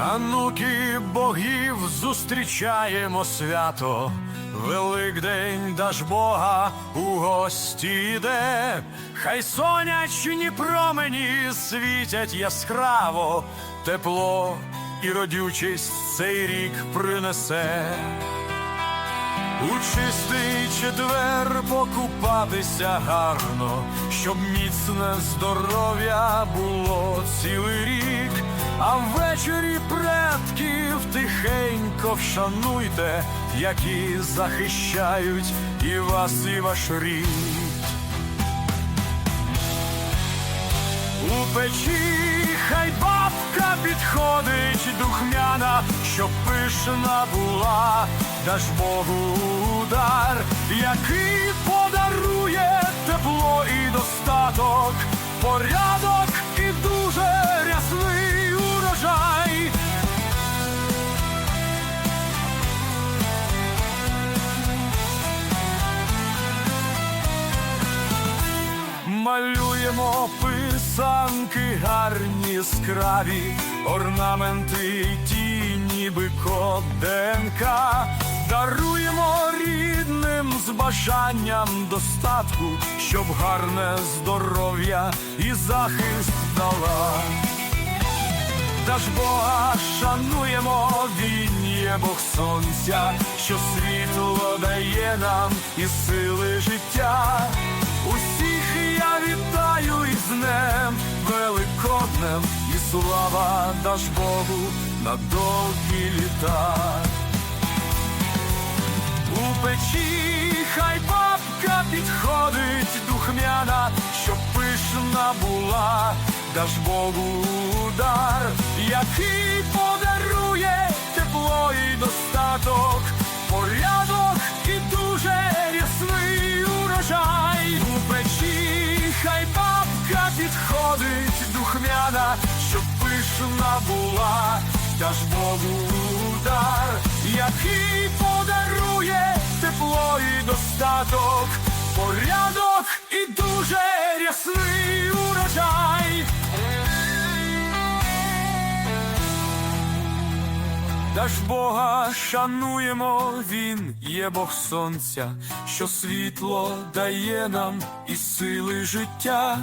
Онуки богів зустрічаємо свято, Великдень даж Бога у гості йде, хай сонячні промені світять яскраво, тепло і родючість цей рік принесе. У чистий четвер покупатися гарно, щоб міцне здоров'я було цілий рік, а ввечері тихенько вшануйте, які захищають і вас, і ваш рід. У печі хай бабка підходить духмяна, щоб пишна була, даж Богу удар, який подарує тепло і достаток, порядок Малюємо писанки гарні яскраві, орнаменти ті, ніби код ДНК. Даруємо рідним з бажанням достатку, щоб гарне здоров'я і захист дала. Та ж Бога шануємо, він є Бог сонця, що світло дає нам і сили великоднем, і слава даж Богу на довгі літа. У печі хай бабка підходить духмяна, щоб пишна була, даж Богу удар, який подарує підходить духмяна, щоб пишна була, даж Богу удар, який подарує тепло і достаток, порядок і дуже рясний урожай. Даж Бога шануємо, Він є Бог сонця, що світло дає нам і сили життя.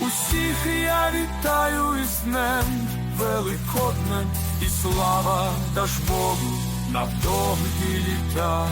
Усіх я вітаю із днем великодним, і слава даж Богу на довгі літа.